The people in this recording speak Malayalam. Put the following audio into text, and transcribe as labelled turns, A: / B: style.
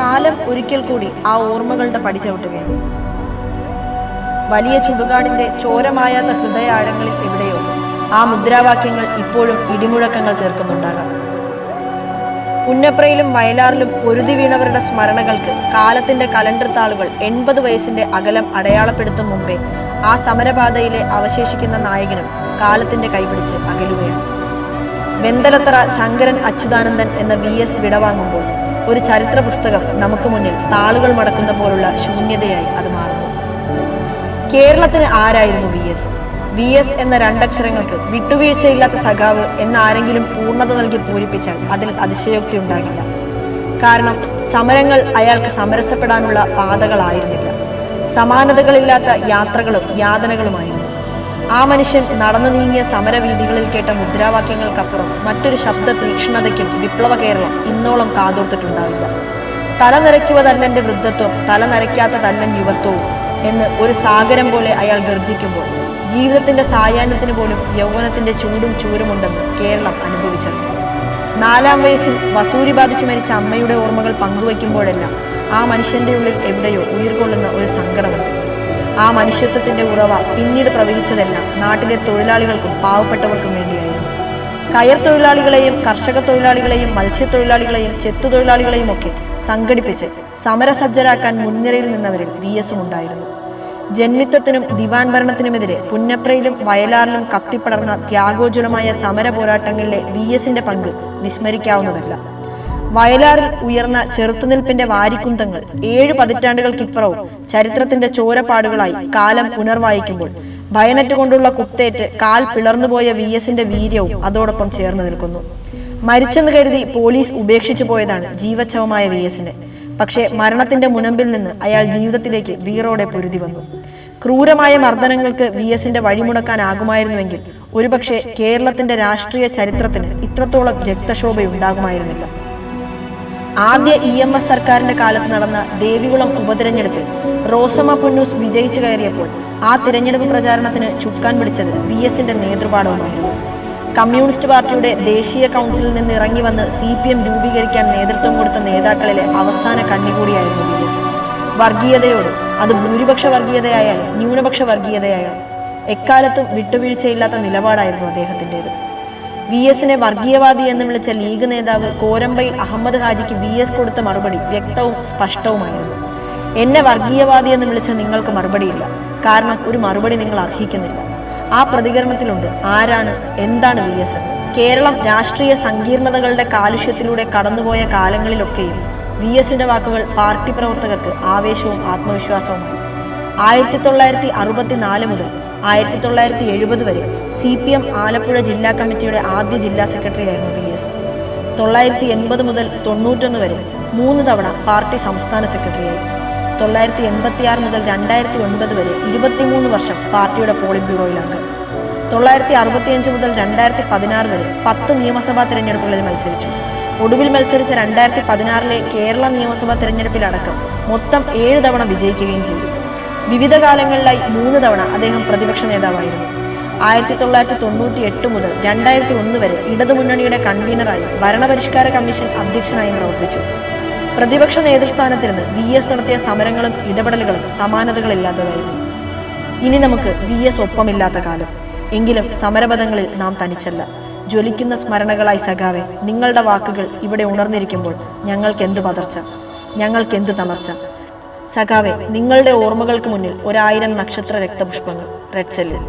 A: കാലം ഒരിക്കൽ കൂടി ആ ഓർമ്മകളുടെ പടിച്ചവിട്ടുകയാണ് വലിയ ചുടുകാടിന്റെ ചോരമായാത്ത ഹൃദയാഴങ്ങളിൽ എവിടെയോ ആ മുദ്രാവാക്യങ്ങൾ ഇപ്പോഴും ഇടിമുഴക്കങ്ങൾ തീർക്കുന്നുണ്ടാകാം. പുന്നപ്രയിലും വയലാറിലും പൊരുതി വീണവരുടെ സ്മരണകൾക്ക് കാലത്തിന്റെ കലണ്ടർ താളുകൾ എൺപത് വയസ്സിന്റെ അകലം അടയാളപ്പെടുത്തും മുമ്പേ ആ സമരപാതയിലെ അവശേഷിക്കുന്ന നായകനും കാലത്തിന്റെ കൈപിടിച്ച് അകലുകയാണ്. വെന്തലത്തറ ശങ്കരൻ അച്യുതാനന്ദൻ എന്ന വി എസ് വിടവാങ്ങുമ്പോൾ ഒരു ചരിത്ര പുസ്തകം നമുക്ക് മുന്നിൽ താളുകൾ മടക്കുന്ന പോലുള്ള ശൂന്യതയായി അത് മാറുന്നു. കേരളത്തിന് ആരായിരുന്നു വി എസ്? വി എസ് എന്ന രണ്ടക്ഷരങ്ങൾക്ക് വിട്ടുവീഴ്ചയില്ലാത്ത സഖാവ് എന്ന ആരെങ്കിലും പൂർണത നൽകി പൂരിപ്പിച്ചാൽ അതിൽ അതിശയോക്തി ഉണ്ടാകില്ല. കാരണം സമരങ്ങൾ അയാൾക്ക് സമരസപ്പെടാനുള്ള പാതകളായിരുന്നില്ല. സമാനതകളില്ലാത്ത യാത്രകളും യാതനകളുമായിരുന്നു. ആ മനുഷ്യൻ നടന്നു നീങ്ങിയ സമരവീതികളിൽ കേട്ട മുദ്രാവാക്യങ്ങൾക്കപ്പുറം മറ്റൊരു ശബ്ദ തീക്ഷ്ണതയ്ക്കും വിപ്ലവ കേരളം ഇന്നോളം കാതോർത്തിട്ടുണ്ടാവില്ല. തല നിറയ്ക്കുവതല്ലെന്റെ വൃദ്ധത്വം തല നരയ്ക്കാത്തതല്ലൻ യുവത്വവും എന്ന് ഒരു സാഗരം പോലെ അയാൾ ഗർജിക്കുമ്പോൾ ജീവിതത്തിന്റെ സായാഹ്നത്തിന് പോലും യൗവനത്തിന്റെ ചൂടും ചൂരുമുണ്ടെന്ന് കേരളം അനുഭവിച്ചറിഞ്ഞു നാലാം വയസ്സിൽ വസൂരി ബാധിച്ചു മരിച്ച അമ്മയുടെ ഓർമ്മകൾ പങ്കുവയ്ക്കുമ്പോഴെല്ലാം ആ മനുഷ്യന്റെ ഉള്ളിൽ എവിടെയോ ഉയർകൊള്ളുന്ന ഒരു സങ്കടമുണ്ട്. ആ മനുഷ്യത്വത്തിന്റെ ഉറവ പിന്നീട് പ്രവഹിച്ചതെല്ലാം നാട്ടിലെ തൊഴിലാളികൾക്കും പാവപ്പെട്ടവർക്കും വേണ്ടിയായിരുന്നു. കയർ തൊഴിലാളികളെയും കർഷക തൊഴിലാളികളെയും മത്സ്യത്തൊഴിലാളികളെയും ചെത്തുതൊഴിലാളികളെയും ഒക്കെ സംഘടിപ്പിച്ച് സമരസജ്ജരാക്കാൻ മുൻനിരയിൽ നിന്നവരിൽ വി എസും ഉണ്ടായിരുന്നു. ജന്മിത്വത്തിനും ദിവാൻ ഭരണത്തിനുമെതിരെ പുന്നപ്രയിലും വയലാറിലും കത്തിപ്പടർന്ന ത്യാഗോജ്വലമായ സമര പോരാട്ടങ്ങളിലെ വി എസിന്റെ പങ്ക് വിസ്മരിക്കാവുന്നതല്ല. വയലാറിൽ ഉയർന്ന ചെറുത്തുനിൽപ്പിന്റെ വാരിക്കുന്തങ്ങൾ ഏഴ് പതിറ്റാണ്ടുകൾക്കിപ്പുറവും ചരിത്രത്തിന്റെ ചോരപ്പാടുകളായി കാലം പുനർവായിക്കുമ്പോൾ ഭയനറ്റ് കൊണ്ടുള്ള കുത്തേറ്റ് കാൽ പിളർന്നുപോയ വി എസിന്റെ വീര്യവും അതോടൊപ്പം ചേർന്ന് നിൽക്കുന്നു. മരിച്ചെന്ന് കരുതി പോലീസ് ഉപേക്ഷിച്ചു പോയതാണ് ജീവച്ഛവമായ വി എസിനെ പക്ഷേ മരണത്തിന്റെ മുനമ്പിൽ നിന്ന് അയാൾ ജീവിതത്തിലേക്ക് വീറോടെ പൊരുതി വന്നു. ക്രൂരമായ മർദ്ദനങ്ങൾക്ക് വി എസിന്റെ വഴിമുടക്കാനാകുമായിരുന്നുവെങ്കിൽ ഒരുപക്ഷെ കേരളത്തിന്റെ രാഷ്ട്രീയ ചരിത്രത്തിന് ഇത്രത്തോളം രക്തശോഭയുണ്ടാകുമായിരുന്നില്ല. ആദ്യ ഇ എം എസ് സർക്കാരിന്റെ കാലത്ത് നടന്ന ദേവികുളം ഉപതിരഞ്ഞെടുപ്പിൽ റോസമ്മ പൊന്നൂസ് വിജയിച്ചു കയറിയപ്പോൾ ആ തിരഞ്ഞെടുപ്പ് പ്രചാരണത്തിന് ചുക്കാൻ പിടിച്ചത് വി എസിന്റെ നേതൃപാഠവുമായിരുന്നു. കമ്മ്യൂണിസ്റ്റ് പാർട്ടിയുടെ ദേശീയ കൗൺസിലിൽ നിന്ന് ഇറങ്ങി വന്ന് സി പി എം രൂപീകരിക്കാൻ നേതൃത്വം കൊടുത്ത നേതാക്കളിലെ അവസാന കണ്ണികൂടിയായിരുന്നു വി എസ്. വർഗീയതയോട് അത് ഭൂരിപക്ഷ വർഗീയതയായാലും ന്യൂനപക്ഷ വർഗീയതയായാലും എക്കാലത്തും വിട്ടുവീഴ്ചയില്ലാത്ത നിലപാടായിരുന്നു അദ്ദേഹത്തിന്റെത്. വി എസിനെ വർഗീയവാദി എന്ന് വിളിച്ച ലീഗ് നേതാവ് കോരമ്പയിൽ അഹമ്മദ് ഹാജിക്ക് വി എസ് കൊടുത്ത മറുപടി വ്യക്തവും സ്പഷ്ടവുമായിരുന്നു. എന്നെ വർഗീയവാദി എന്ന് വിളിച്ച നിങ്ങൾക്ക് മറുപടിയില്ല. കാരണം ഒരു മറുപടി നിങ്ങൾ അർഹിക്കുന്നില്ല. ആ പ്രതികരണത്തിലുണ്ട് ആരാണ് എന്താണ് വി എസ് എസ്. കേരളം രാഷ്ട്രീയ സങ്കീർണതകളുടെ കാലുഷ്യത്തിലൂടെ കടന്നുപോയ കാലങ്ങളിലൊക്കെയും വി എസിന്റെ വാക്കുകൾ പാർട്ടി പ്രവർത്തകർക്ക് ആവേശവും ആത്മവിശ്വാസവുമായി. ആയിരത്തി തൊള്ളായിരത്തി അറുപത്തിനാല് മുതൽ ആയിരത്തി തൊള്ളായിരത്തി എഴുപത് വരെ സി പി എം ആലപ്പുഴ ജില്ലാ കമ്മിറ്റിയുടെ ആദ്യ ജില്ലാ സെക്രട്ടറി ആയിരുന്നു വി എസ്. തൊള്ളായിരത്തി എൺപത് മുതൽ തൊണ്ണൂറ്റൊന്ന് വരെ മൂന്ന് തവണ പാർട്ടി സംസ്ഥാന സെക്രട്ടറിയായി. തൊള്ളായിരത്തി എൺപത്തിയാറ് മുതൽ രണ്ടായിരത്തി ഒൻപത് വരെ ഇരുപത്തിമൂന്ന് വർഷം പാർട്ടിയുടെ പോളിറ്റ് ബ്യൂറോയിൽ അംഗം തൊള്ളായിരത്തി അറുപത്തിയഞ്ച് മുതൽ രണ്ടായിരത്തി പതിനാറ് വരെ പത്ത് നിയമസഭാ തിരഞ്ഞെടുപ്പുകളിൽ മത്സരിച്ചു. ഒടുവിൽ മത്സരിച്ച രണ്ടായിരത്തി പതിനാറിലെ കേരള നിയമസഭാ തിരഞ്ഞെടുപ്പിലടക്കം മൊത്തം ഏഴ് തവണ വിജയിക്കുകയും ചെയ്തു. വിവിധ കാലങ്ങളിലായി മൂന്ന് തവണ അദ്ദേഹം പ്രതിപക്ഷ നേതാവായിരുന്നു. ആയിരത്തി തൊള്ളായിരത്തി തൊണ്ണൂറ്റി എട്ട് മുതൽ രണ്ടായിരത്തി ഒന്ന് വരെ ഇടതുമുന്നണിയുടെ കൺവീനറായി ഭരണപരിഷ്കാര കമ്മീഷൻ അധ്യക്ഷനായും പ്രവർത്തിച്ചു. പ്രതിപക്ഷ നേതൃസ്ഥാനത്തിരുന്ന് വി എസ് നടത്തിയ സമരങ്ങളും ഇടപെടലുകളും സമാനതകളില്ലാത്തതായിരുന്നു. ഇനി നമുക്ക് വി എസ് ഒപ്പമില്ലാത്ത കാലം. എങ്കിലും സമരപഥങ്ങളിൽ നാം തനിച്ചല്ല. ജ്വലിക്കുന്ന സ്മരണകളായി സഖാവെ നിങ്ങളുടെ വാക്കുകൾ ഇവിടെ ഉണർന്നിരിക്കുമ്പോൾ ഞങ്ങൾക്കെന്ത് പതർച്ച? ഞങ്ങൾക്കെന്ത് തളർച്ച? സഖാവെ നിങ്ങളുടെ ഓർമ്മകൾക്ക് മുന്നിൽ ഒരായിരം നക്ഷത്ര രക്തപുഷ്പങ്ങൾ റെഡ് സെല്ലിൽ.